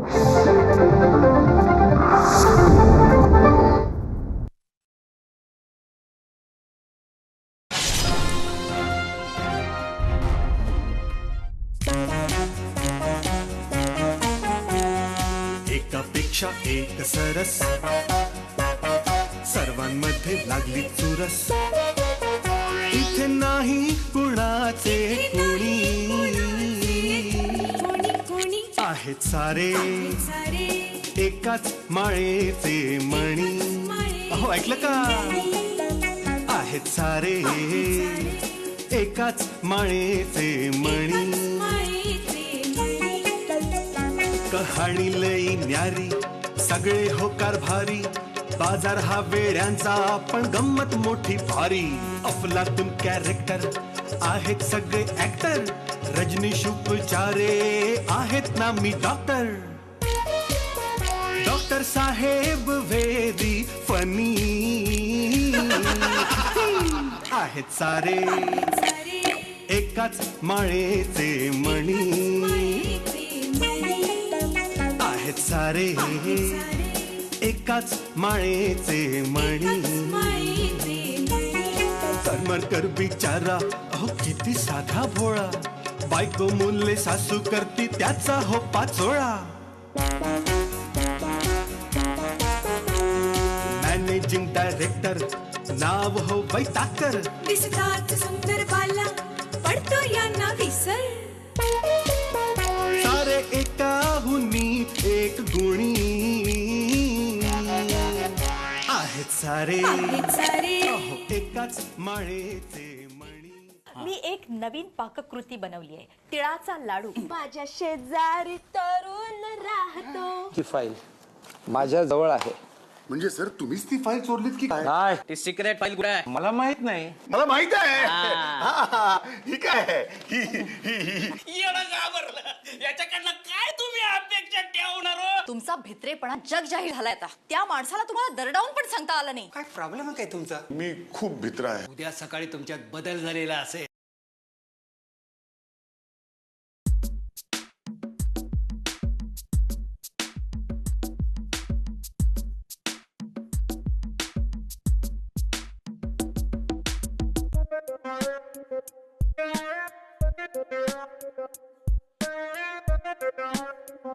एकापेक्षा एक सरस. सर्वांमध्ये लागली चुरस. सारे एकाच माळेचे मणी. अहो ऐकलं का? आहेत सारे एकाच माळेचे मणी. कहाणी लई न्यारी सगळे होकार भारी. बाजार हा वेड्यांचा पण गंमत मोठी भारी. अफलातून कॅरेक्टर आहेत सगळे ऍक्टर रजनीश उपचारे आहेत ना मी डॉक्टर डॉक्टर साहेब वेदी फनी. आहेत सारे. एकाच माळेचे मणी. आहेत सारे. एकाच माळेचे मणी. करमरकर बिचारा अहो किती साधा भोळा. बायको मुले सासू करती त्याचा हो पाचोळा. मॅनेजिंग डायरेक्टर नाव हो बैताकर दिसतात सुंदर बाला पडतो यांना विसर सारे. एकाहुनी एक गुणी. आहेत सारे. आहेत सारे. एकाच माळेचे. मी एक नवीन पाककृती बनवली आहे. तिळाचा लाडू. माझ्या शेजारी तरुण राहतो. ती फाईल माझ्या जवळ आहे. म्हणजे सर तुम्हीच ती फाईल चोरलीत की काय? नाही. ती सिक्रेट फाईल कुठे आहे? मला माहीत नाही. मला माहीत आहे. हा, हा, ही काय आहे? ही ही- ही- ही- येणं घाबरलं. याच्याकडनं काय तुम्ही अपेक्षा ठेवणार हो? तुमचा भित्रेपणा जग जाहीर झालाय आता. त्या माणसाला तुम्हाला दरडावून पण सांगता आलं नाही. काय प्रॉब्लेम आहे काय तुमचा? मी खूप भित्र आहे. उद्या सकाळी तुमच्यात बदल झालेला असेल.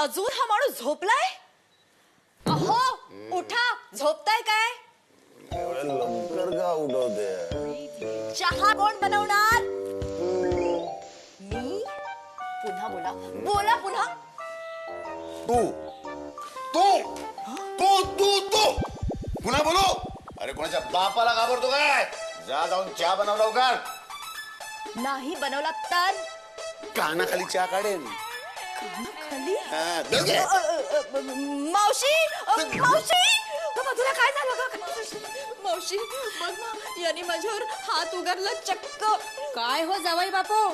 अजून हा माणूस झोपलाय? अहो उठा झोपताय काय? लवकर का उठवते? चहा कोण बनवणार? मी? पुन्हा बोला. बोला पुन्हा. तू. तू. तू तू तू. पुन्हा बोलू? अरे कोणाच्या बापाला घाबरतो काय? जा जाऊन चहा बनव लवकर. नाही बनवला तर? कानाखाली चहा काढेन. खाली? हा, दे घे. अ, अ, अ, मावशी? अ, मावशी? बाबा, तुला काय झालं? ग मावशी बघ ना यांनी माझ्यावर हात उगारला चक्क. काय हो जावाई बापू?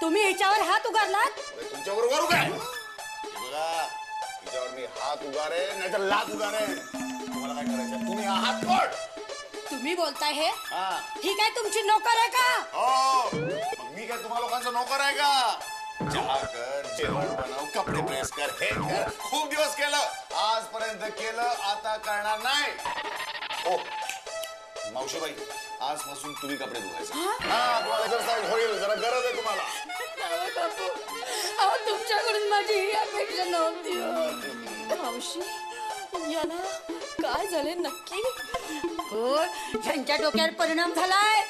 तुम्ही हिच्यावर हात उगारलात? तुमच्यावर उगारू. काय बघा तिच्यावर मी हात उगारे नाही तर लात उगारे. तुम्हाला काय करायचं तुम्ही आहात कोण तुम्ही बोलताय हे? हा. ही काय तुमची नोकर आहे का? हो. मग मी काय तुम्हा लोकांचा नोकर आहे का? चहा कर जेवण बनव कपडे प्रेस कर हे कर खूप दिवस केलं. आजपर्यंत केलं आता करणार नाही. हो. मावशीबाई आजपासून तुम्ही कपडे धुवायचे. हा? तुम्हाला एक्सरसाइज होईल जरा गरज आहे तुम्हाला. बापू? अहो तुमच्याकडून माझी ही अपेक्षा नव्हती हो. मावशी याला काय झाले नक्की? हो ह्यांच्या डोक्यावर परिणाम झालाय.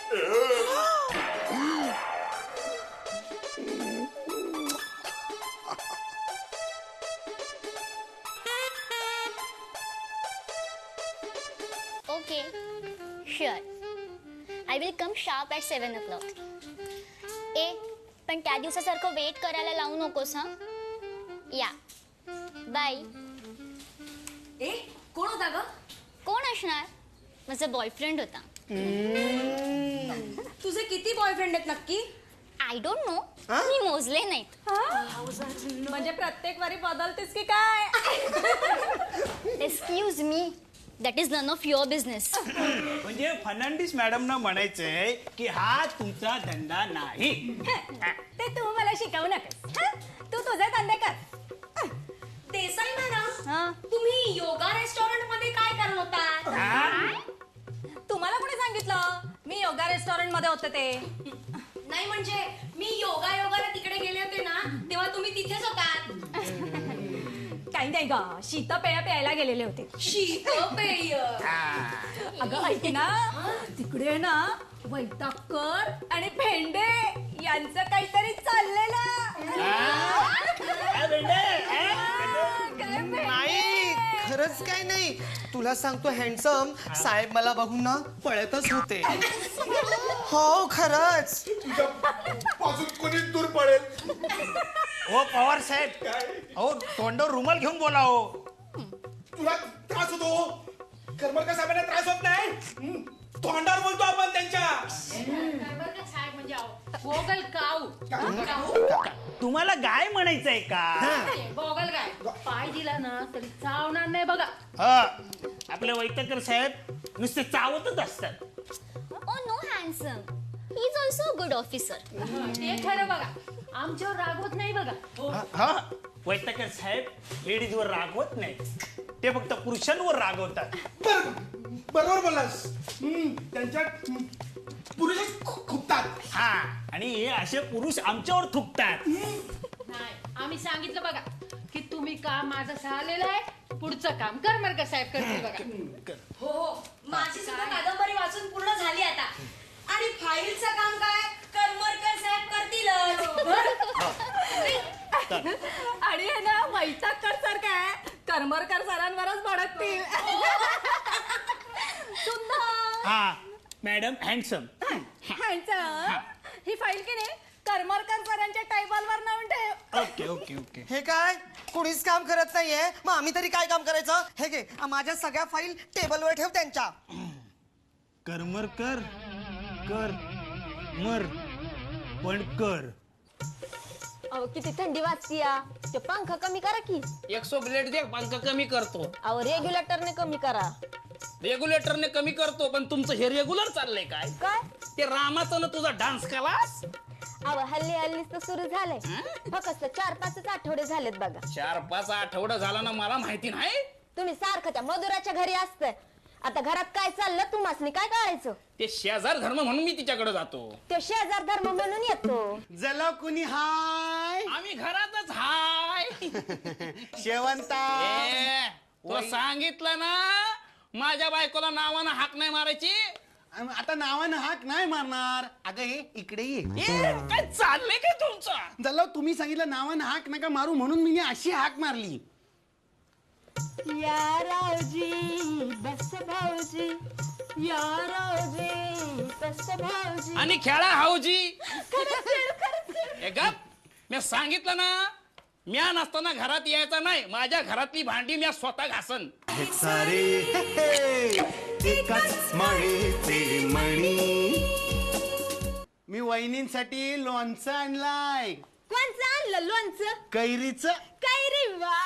Sharp at seven o'clock ए पण त्या दिवसासारखं वेट करायला लावू नकोस हा? या. बाय ए कोण होता ग? कोण असणार? माझा बॉयफ्रेंड होता. तुझे किती बॉयफ्रेंड आहेत नक्की? आय डोंट नो मी मोजले नाहीत. म्हणजे प्रत्येक वारी बदलतेस की काय? Excuse me that is none of your business म्हणजे फर्नांडिस मॅडमना म्हणायचंय की हा तुमचा धंदा नाही. ते तू मला शिकवू नका तू तुझे धंदे कर. देसाई मॅडम हा. तुम्ही योगा रेस्टॉरंटमध्ये काय करत होता? तुम्हाला कोणी सांगितलं? मी योगा रेस्टॉरंटमध्ये होते ते. नाही म्हणजे मी योगा योगाला तिकडे गेले होते ना तेव्हा तुम्ही तिथेच होतात. काही नाही ग. शीत पेय प्यायला गेलेले होते. शीतपेय? अगं ऐक ना. तिकडे ना वैताकर आणि भेंडे यांचं काहीतरी चाललेलं. काय भेंडे? नाही खरंच काय नाही. तुला सांगतो हँडसम साहेब मला बघून ना पळतच होते. हो खरंच. पासून कोणी दूर पडेल? हो पवार साहेब. हो तोंडावर रुमाल घेऊन बोला हो. तुला त्रास होतो करमरकर साहेबांना त्रास होत नाही? हं? तोंडावर बोलतो आपण त्यांच्या. गोगल काऊ. तुम्हाला गाय म्हणायचंय का? गोगल काय पाय दिला ना तरी चावणार नाही बघा. हा. आपले वैतकर साहेब नुसते चावतच असतात. ओ no handsome. He is also good officer ते खरं बघा. आमच्यावर रागवत नाही बघा. हा. वैतकर साहेब लेडीजवर रागवत नाही. ते फक्त पुरुषांवर रागवतात. बर. बरोबर बोललास. हं, त्यांच्या हं, पुरुषच खु- खुपतात. हा आणि हे असे पुरुष आमच्यावर थुकतात. नाही आम्ही सांगितलं बघा की तुम्ही काम माझं झालेलं आहे पुढचं काम करमरकर साहेब करतील बघा. हो हो माझी सुद्धा कादंबरी वाचून पूर्ण झाली आता. आणि फाईलचं काम काय? करमरकर साहेब करतील आणि हे ना वैतागकर सर काय करमरकर सरांवरच भडकतील. सुंदर हा. मॅडम हँडसम ह्यांचं ही. फाईल की नाही? करमरकर सरांच्या टेबलवर नावून ठेव. Okay okay okay. हे काय? कोणीच काम करत नाहीये. मग आम्ही तरी काय काम करायचं? हे घे माझ्या सगळ्या फाईल टेबलवर ठेव त्यांच्या. करमर कर कर मर पण कर. अहो किती थंडी वाजती ते पंखा कमी करा की. एक सो ब्लेड दे पंख कमी करतो. अहो रेग्युलेटरने कमी करा. रेग्युलेटरने कमी करतो पण तुमचं हे रेग्युलर चाललंय काय? काय? ते रामाचं ना तुझा डान्स क्लास अहो हल्ली हल्लीच तर सुरू झालंय. फक्त चार पाचच आठवडे झालेत बघा. चार पाच आठवडा झाला ना मला माहिती नाही? तुम्ही सारखं त्या मधुराच्या घरी असतंय. आता घरात काय चाललं? तुम्हाला काय कळायचं? ते शेजार धर्म म्हणून मी तिच्याकडे जातो. तो शेजार धर्म म्हणून येतो. जला कुणी हाय? आम्ही घरातच हाय. शेवंता. ए, तुला सांगितलं ना माझ्या बायकोला नावानं हाक नाही मारायची? आता नावानं हाक नाही मारणार. अगं हे इकडे ये. ए, काय चाललंय काय तुमचं? जला तुम्ही सांगितलं नावानं हाक नका मारू म्हणून मी अशी हाक मारली. या रावजी बस भाऊजी. या रावजी बस भाऊजी. आणि खेळा हाऊजी. ए गप. मी सांगितलं ना म्या नसताना घरात यायचं नाही. माझ्या घरातली भांडी म्या स्वतः घासन. हे सारे एकाच माळेचे मणी मी वहिनींसाठी लोणचं आणलाय. कोणचं आणलं लोणचं? कैरीचं. काय रे वा.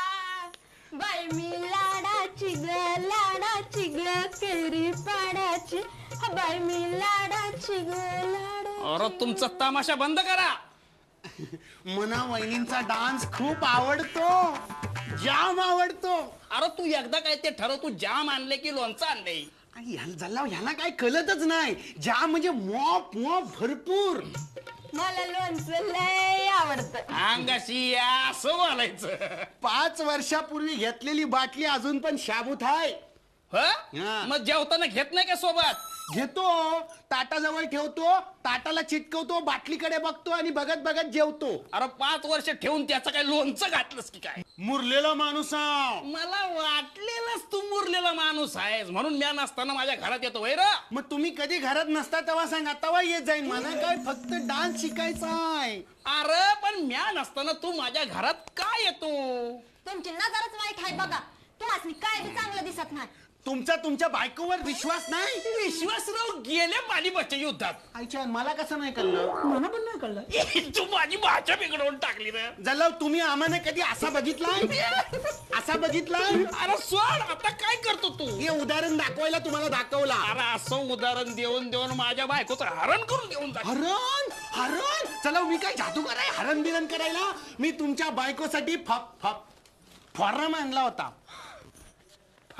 बाय मी लाडाची ग लाडाची ग केरी पाडाची. हा बाय मी लाडाची ग लाडा अरे तुमचा तमाशा बंद करा. मना वहिनींचा डान्स खूप आवडतो. जाम आवडतो. अरे तू एकदा काय ते ठरव तू जाम आणले की लोणचं आणले. आणि ह्याला जल्ला ह्याला काय कळतच नाही. जाम म्हणजे मॉप मॉप भरपूर. मला लोणचं लय आवडतं. अंगाशी असं बोलायचं. पाच वर्षापूर्वी घेतलेली बाटली अजून पण शाबूत आहे. ह. मग जेवताना घेत नाही का सोबत? घेतो ताटाजवळ ठेवतो ताटाला चिटकवतो बाटलीकडे बघतो आणि बघत बघत जेवतो. अरे पाच वर्ष ठेवून त्याचं काय लोणचं घातलंस की काय? मुरलेला माणूस आव. मला वाटलेलंच तू मुरलेला माणूस आहेस म्हणून म्या नसताना माझ्या घरात येतो वैर. मग तुम्ही कधी घरात नसता तेव्हा सांगा तेव्हा येत जाईन. मला काय फक्त डान्स शिकायचा आहे. अरे पण म्या नसताना तू माझ्या घरात काय येतो? तुमची नजरच वाईट आहे बघा. तुम्हाला काय बी चांगलं दिसत नाही. तुमचा तुमच्या बायकोवर विश्वास नाही? विश्वासराव गेले पानिपतच्या युद्धात. आईच्या मला कसं नाही कळलं? मला पण नाही कळलं. तू माझी भाषा बिघडवून टाकली जलाव तुम्ही आम्हाला कधी असा बघितलाय? असा बघितलाय? अरे सोड आता काय करतो तू? हे उदाहरण दाखवायला तुम्हाला दाखवला. अरे असं उदाहरण देऊन देऊन माझ्या बायकोचं हरण करून देऊन जा. हरण? हरण? चला मी काय जादूगर आहे? हरण बिरण करायला? मी तुमच्या बायकोसाठी फप फप फॉर्म आणला होता.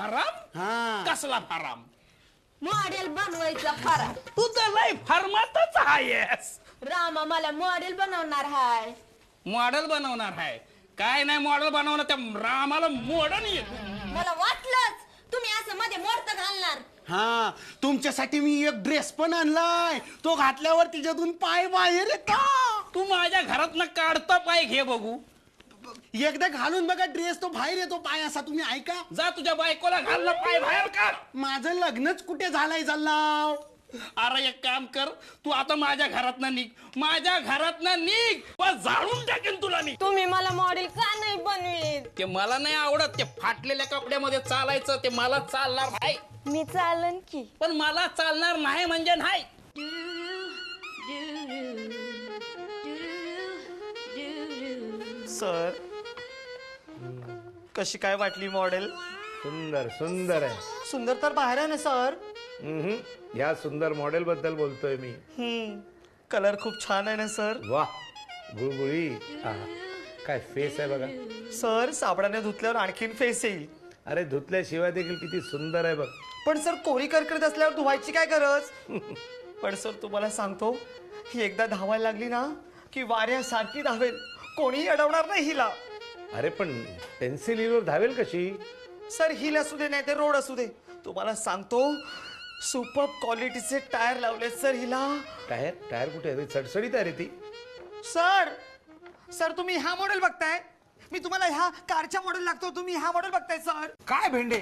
फराम? हा. कसला फराम? मॉडेल बनवायचा खरा तू तर लय फरमातच आहेस. रामा मला मॉडेल बनवणार हाय. मॉडेल बनवणार आहे काय नाही मॉडेल बनवणार त्या रामाला मॉडर्न येत. मला वाटलंच तुम्ही असं मध्ये मोडत घालणार. हा तुमच्यासाठी मी एक ड्रेस पण आणलाय. तो घातल्यावर तिच्यातून पाय बाहेर येतो तू माझ्या घरात ना काढता पाय घे बघू. एकदा घालून बघा ड्रेस तो बाहेर येतो पाय असा तुम्ही ऐका. जा तुझ्या बायकोला घालला पाय बाहेर काढ. माझं लग्नच कुठे झालंय जल्लाव? अरे एक काम कर तू आता माझ्या घरात ना निघ. माझ्या घरात ना निघ. बस जाळून टाकेन तुला मी. तुम्ही मला मॉडेल का नाही बनवीत? ते मला नाही आवडत ते फाटलेल्या कपड्यामध्ये चालायचं ते मला चालणार नाही. मी चालन की. पण मला चालणार नाही म्हणजे नाही. सर. कशी काय वाटली मॉडेल सुंदर सुंदर आहे. सुंदर तर बाहेर आहे ना सर? हम्म. ह्या सुंदर मॉडेल बद्दल बोलतोय मी. हम्म. कलर खूप छान आहे ना सर? वा गुळगुळी. आहा. काय फेस आहे बघा. सर साबणाने धुतल्यावर आणखीन फेस येईल. अरे धुतल्याशिवाय देखील किती सुंदर आहे बघ. पण सर कोरी करकरीत असल्यावर धुवायची काय गरज? पण सर तुम्हाला सांगतो ही एकदा धावायला लागली ना की वाऱ्यासारखी धावेल. कोणीही अडवणार नाही हिला. अरे पण पेन्सिल हिलवर धावेल कशी? सर हिल असू दे नाही ते रोड असू दे. तुम्हाला सांगतो सुपर क्वालिटीचे टायर लावले सर हिला. टायर? टायर कुठे आहे? रे? सडसडीत आहे रे ती. सर सर तुम्ही हा मॉडेल बघताय? मी तुम्हाला ह्या कारच्या मॉडेल लागतो तुम्ही हा मॉडेल बघताय सर. काय भेंडे?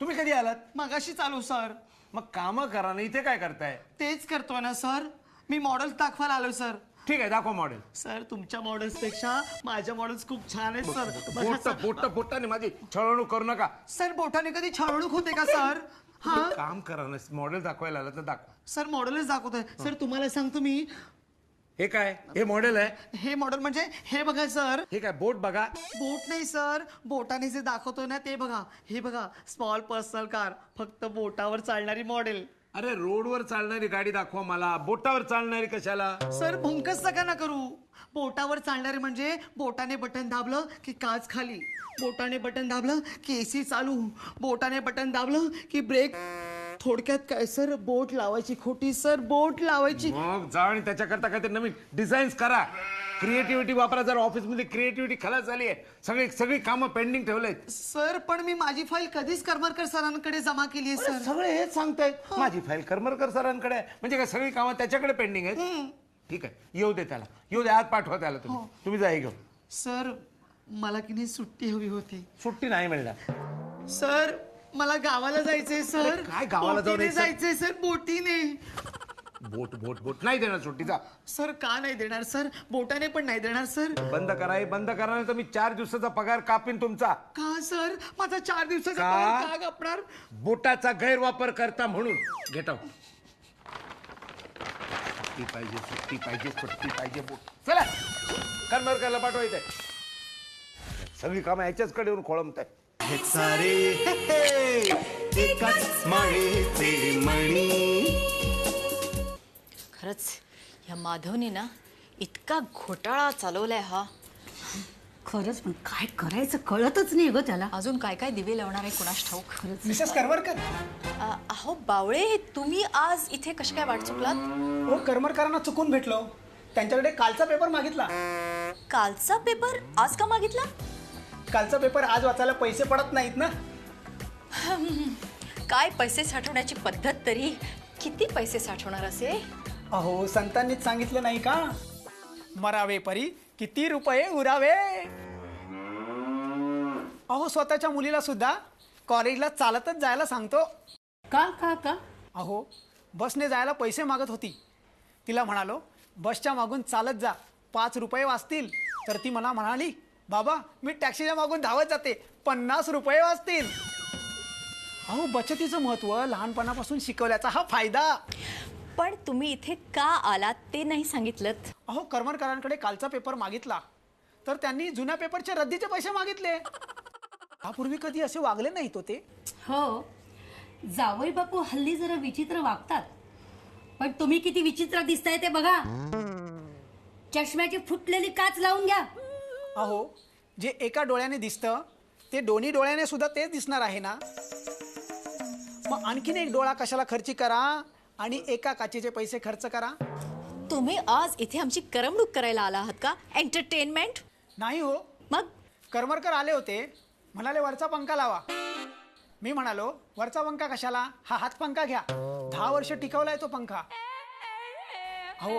तुम्ही कधी आलात? मगाशी चालू सर. मग काम करा ना इथे काय करताय? तेच करतोय ना सर. मी मॉडेल दाखवायला आलो सर. ठीक आहे दाखवा मॉडेल सर तुमच्या मॉडेल्सपेक्षा माझ्या मॉडेल्स खूप छान आहेत सर. बघा बोट सर. बोट बोटाने माझी छळवणूक करू नका. सर बोटाने कधी छळवणूक होते का सर? हा? काम करा ना मॉडेल दाखवायला आलं तर दाखवा. सर मॉडेलच दाखवतोय. सर तुम्हाला सांगतो मी. हे काय? हे मॉडेल आहे? हे मॉडेल म्हणजे हे बघा सर. हे काय बोट बघा? बोट नाही सर. बोटाने जे दाखवतोय ना ते बघा. हे बघा स्मॉल पर्सनल कार फक्त बोटावर चालणारी मॉडेल अरे रोडवर चालणारी गाडी दाखवा मला. बोटावर चालणारी कशाला? सर भंकस नका ना करू. बोटावर चालणारे म्हणजे बोटाने बटन दाबलं की काच खाली. बोटाने बटन दाबलं की एसी चालू. बोटाने बटन दाबलं की ब्रेक. थोडक्यात काय सर? बोट लावायची खोटी सर. बोट लावायची. मग जा आणि त्याच्याकरता काहीतरी नवीन डिझाईन्स करा. क्रिएटिव्हिटी वापरा जर ऑफिसमध्ये क्रिएटिव्हिटी खलास झाली आहे सगळी सगळी कामं पेंडिंग ठेवलेत. सर पण मी माझी फाईल कधीच करमरकर सरांकडे जमा केली आहे सर. सगळे हेच सांगतायत माझी फाईल करमरकर सरांकडे आहे. म्हणजे काय सगळी कामं त्याच्याकडे पेंडिंग आहेत? ठीक आहे येऊ दे त्याला. येऊ दे आज पाठवा त्याला तुम्ही. तुम्ही जा हे घेऊन. सर मला की नाही सुट्टी हवी होती. सुट्टी नाही मिळणार. सर मला गावाला जायचंय सर. काय गावाला जाऊन बोटीने यायचं? जायचंय सर बोटीने. बोट बोट बोट नाही देणार सुट्टी जा. सर का नाही देणार सर? बोटाने पण नाही देणार सर? बंद करा हे बंद करा नाही तर मी चार दिवसाचा पगार कापीन तुमचा. का सर? माझा चार दिवसाचा का? पगार का कापणार? बोटाचा गैरवापर करता म्हणून. घेत सुट्टी पाहिजे सुट्टी पाहिजे सुट्टी पाहिजे बोट. चला. करमरकरला पाठवायचंय सगळी कामं ह्याच्याचकडे येऊन खोळंबत हे सारे हे, हे, एकाच माळेचे मणी. खरंच ह्या माधवने ना इतका घोटाळा चालवलाय हा. खरंच पण काय करायचं कळतच नाही ग त्याला. अजून काय काय दिवे लावणार आहे कुणास ठाऊक? खरंच. मिसेस करवरकर अहो बावळे तुम्ही आज इथे कशा काय वाट चुकलात? हो करमरकरांना चुकून भेटलो. त्यांच्याकडे कालचा पेपर मागितला. कालचा पेपर आज का मागितला? कालचा पेपर आज वाचायला पैसे पडत नाहीत ना? काय पैसे साठवण्याची पद्धत तरी? किती पैसे साठवणार असे? अहो संतांनीच सांगितलं नाही का? मरावे परी किती रुपये उरावे? अहो स्वतःच्या मुलीला सुद्धा कॉलेजला चालतच जायला सांगतो. का का का? अहो बसने जायला पैसे मागत होती. तिला म्हणालो बसच्या मागून चालत जा. पाच रुपये वाचतील. तर ती मला म्हणाली बाबा मी टॅक्सीच्या मागून धावत जाते. पन्नास रुपये वाचतील. अहो बचतीचं महत्त्व लहानपणापासून शिकवल्याचा हा फायदा. पण तुम्ही इथे का आलात ते नाही सांगितलं अहो करमरकरांकडे कालचा पेपर मागितला. तर त्यांनी जुन्या पेपरचे रद्दीचे पैसे मागितले. यापूर्वी कधी असे वागले नाहीत होते हो. जावई बापू हल्ली जरा विचित्र वागतात. पण तुम्ही किती विचित्र दिसताय ते बघा. चष्म्याची फुटलेली काच लावून घ्या. अहो जे एका डोळ्याने दिसतं ते दोन्ही डोळ्याने सुद्धा तेच दिसणार आहे ना? मग आणखीन एक डोळा कशाला खर्ची करा? आणि एका काचेचे पैसे खर्च करा. तुम्ही आज इथे आमची करमणूक करायला आला आहात का? एंटरटेनमेंट नाही हो. मग? करमरकर आले होते. म्हणाले वरचा पंखा लावा. मी म्हणालो वरचा पंखा कशाला? हा हात पंखा घ्या. दहा वर्ष टिकवलाय तो पंखा. हो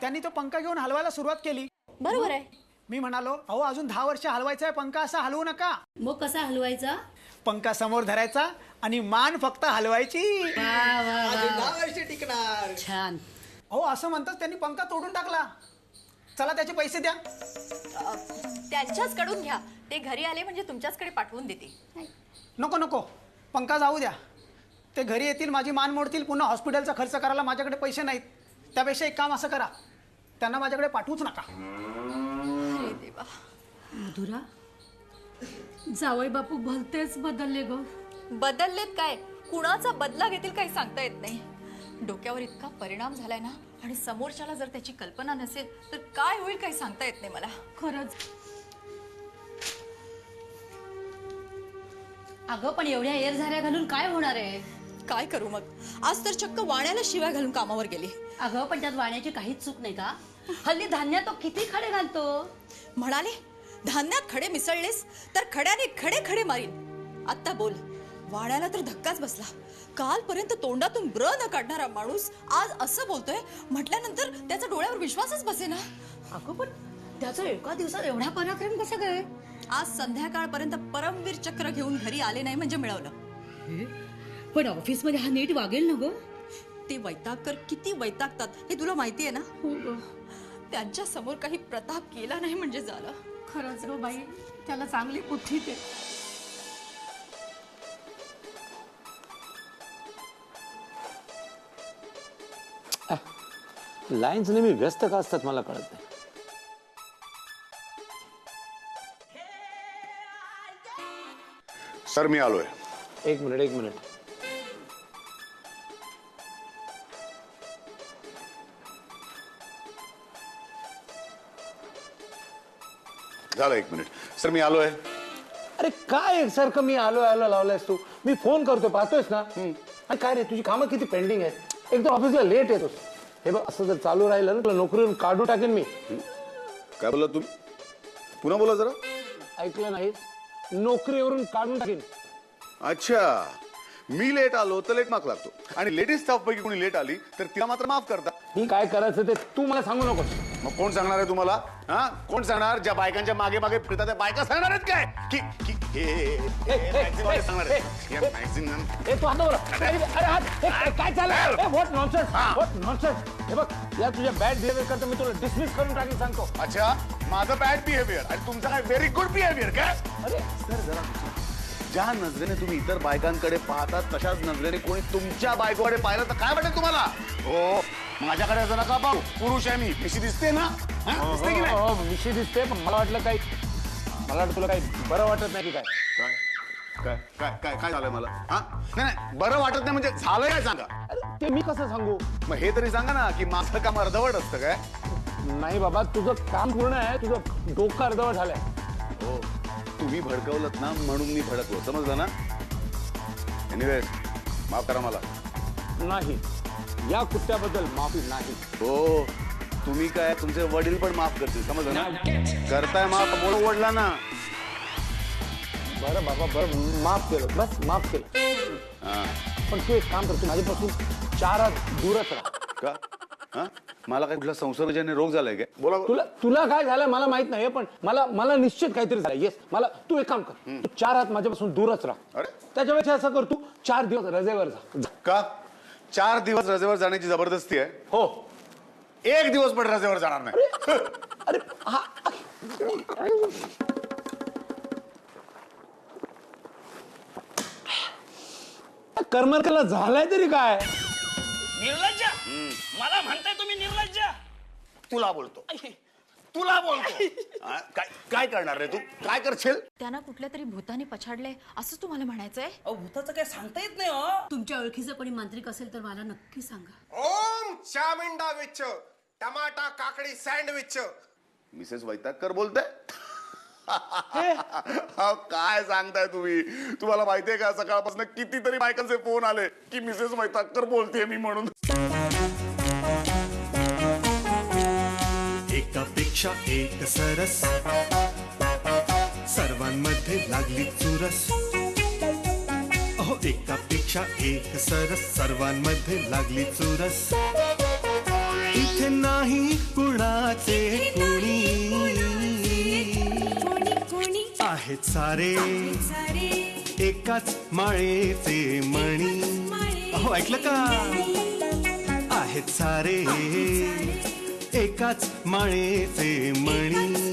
त्यांनी तो पंखा घेऊन हलवायला सुरुवात केली. बरोबर आहे. मी म्हणालो अहो अजून दहा वर्ष हलवायचा आहे पंखा असा हलवू नका. मग कसा हलवायचा? पंखा समोर धरायचा आणि मान फक्त हलवायची. दहा वर्ष टिकणार. छान. हो असं म्हणतात त्यांनी पंखा तोडून टाकला. चला त्याचे पैसे द्या. त्यांच्याच कडून घ्या. ते घरी आले म्हणजे तुमच्याचकडे पाठवून देते नको नको. पंखा जाऊ द्या. ते घरी येतील माझी मान मोडतील पुन्हा हॉस्पिटलचा खर्च करायला माझ्याकडे पैसे नाहीत. त्यापेक्षा एक काम असं करा. त्यांना माझ्याकडे पाठवूच नका. मधुरा जावई बापू भलतेच बदलले ग. बदललेत काय? कुणाचा बदला घेतील काही सांगता येत नाही. डोक्यावर इतका परिणाम झालाय ना आणि समोरच्याला जर त्याची कल्पना नसेल तर काय होईल काही सांगता येत नाही मला. खरंच. अगं पण एवढ्या एर झाऱ्या घालून काय होणार आहे? काय करू मग? आज तर चक्क वाण्याला शिवाय घालून कामावर गेली. अगं पण त्यात वाण्याची काहीच चूक नाही का? हल्ली धान्यात तो किती खडे घालतो? म्हणाले धान्यात खडे मिसळलेस तर खड्याने खडे खडे मारीन. आत्ता बोल. वाण्याला तर धक्काच बसला. कालपर्यंत तोंडातून ब्र न काढणारा माणूस आज असं बोलतोय म्हटल्यानंतर त्याचा डोळ्यावर विश्वासच बसेना. अगं पण त्याचा एका दिवसात एवढा पराक्रम कसा काय? आज संध्याकाळपर्यंत परमवीर चक्र घेऊन घरी आले नाही म्हणजे मिळवलं. पण ऑफिसमध्ये हा नीट वागेल ना ग? ते वैतागकर किती वैतागतात हे तुला माहितीये ना? त्यांच्यासमोर काही प्रताप केला नाही म्हणजे झालं. खरंच ग बाई त्याला चांगली बुद्धी दे. लाईन्स नेहमी व्यस्त का असतात मला कळत नाही. सर मी आलोय. एक मिनिट एक मिनिट. झालं एक मिनिट. सर मी आलोय. अरे काय एकसारखं मी आलो आलो लावलायस तू. मी फोन करतोय पाहतोयस ना? आणि काय रे तुझी कामं किती पेंडिंग आहेत? एक तर ऑफिसला लेट येतोस. हे बघ असं जर चालू राहिलं ना तुला नोकरीवरून काढून टाकेन मी. काय बोला तुम्ही पुन्हा बोला जरा. ऐकलं नाहीस नोकरीवरून काढून टाकेन. अच्छा. मी लेट आलो तर लेट मार्क लागतो. आणि लेडीज स्टाफ पैकी कोणी लेट आली तर तिला मात्र माफ करता. मी काय करायचं ते तू मला सांगू नकोस. मग कोण सांगणार आहे तुम्हाला? हा कोण सांगणार ज्या बायकांच्या मागे मागे फिरतात त्या बायका सांगणार आहेत काय की की हे- हे- हे- हे magazine वाले सांगणार आहेत. या magazine- ए तू हात वर अरे अरे हात ए, काय काय चाललंय व्हॉट नॉनसेन्स व्हॉट नॉनसेन्स हे बघ या तुझ्या बॅड बिहेवियर करता मी तुला डिसमिस करून टाकेन सांगतो अच्छा माझं बॅड बिहेवियर आणि तुमचं काय व्हेरी गुड बिहेवियर काय अरे सर जरा ज्या नजरेने तुम्ही इतर बायकांकडे पाहतात तशाच नजरेने कोणी तुमच्या बायकोकडे पाहिलं तर काय वाटेल तुम्हाला हो माझ्याकडे असं नका पाहू पुरुष आहे मी कशी दिसते ना हा? दिसते की नाही? हो, हो, विषय दिसते पण मला वाटलं काही मला वाटलं तुला काही बरं वाटत नाही की काय. काय? काय? काय? काय? काय झालंय मला? हा? नाही नाही बरं वाटत नाही म्हणजे झालंय काय सांगा? अरे ते मी कसं सांगू? मग हे तरी सांगा ना की माझं काम अर्धवट असतं काय? नाही बाबा तुझं काम पूर्ण आहे तुझं डोकं अर्धवट झालंय. हो. तुम्ही भडकवलं ना म्हणून मी भडकलो समजलं ना? एनिवेज माफ करा मला. नाही. या कुत्त्याबद्दल माफी नाही. हो. तुम्ही काय तुमचे वडील पण माफ करतील समजलं ना? करताय माफ बोल ओढला ना? बरं बाबा बरं माफ केलं बस माफ केलं. हा. पण तू एक काम करतो माझ्यापासून चार हात दूरच राहा. का? हा? मला काय कुठला संसर्गजन्य रोग झालाय काय? बोला. तुला तुला काय झालं मला माहीत नाही पण मला मला निश्चित काहीतरी झालं येस मला तू एक काम कर तू चार हात माझ्यापासून दूरच राहा. अरे. त्याच्यापेक्षा असं कर तू चार दिवस रजेवर जा जा. का? चार दिवस रजेवर जाण्याची जबरदस्ती आहे? हो. एक दिवस पण रजेवर जाणार नाही. अरे हा. कर्मरकरला झालाय तरी काय? निर्लज्ज! मला म्हणताय तुम्ही निर्लज्ज! तुला बोलतो. तुला बोलतो. हा, काय काय करणार रे तू? काय करशील? त्यांना कुठल्या तरी भूताने पछाडले असंच तुम्हाला म्हणायचंय? अहो भूताचं काय सांगता येत नाही हो? तुमच्या ओळखीचं कोणी मांत्रिक असेल तर मला नक्की सांगा. ओम चामिंडा विच टमाटा काकडी सँडविच मिसेस वैतागकर बोलताय? अहो, काय सांगताय तुम्ही? तुम्हाला माहितीये का सकाळपासून कितीतरी बायकांचे फोन आले की मिसेस वैतागकर बोलते मी म्हणून. पेक्षा एक सरस. सर्वांमध्ये लागली चुरस. अहो एकापेक्षा एक सरस. सर्वांमध्ये लागली चुरस. इथे नाही कुणाचे कुणी. कोणी आहेत सारे सारे. एकाच माळेचे मणी. अहो ऐकलं का? आहेत सारे. एकाच माळेचे मणी.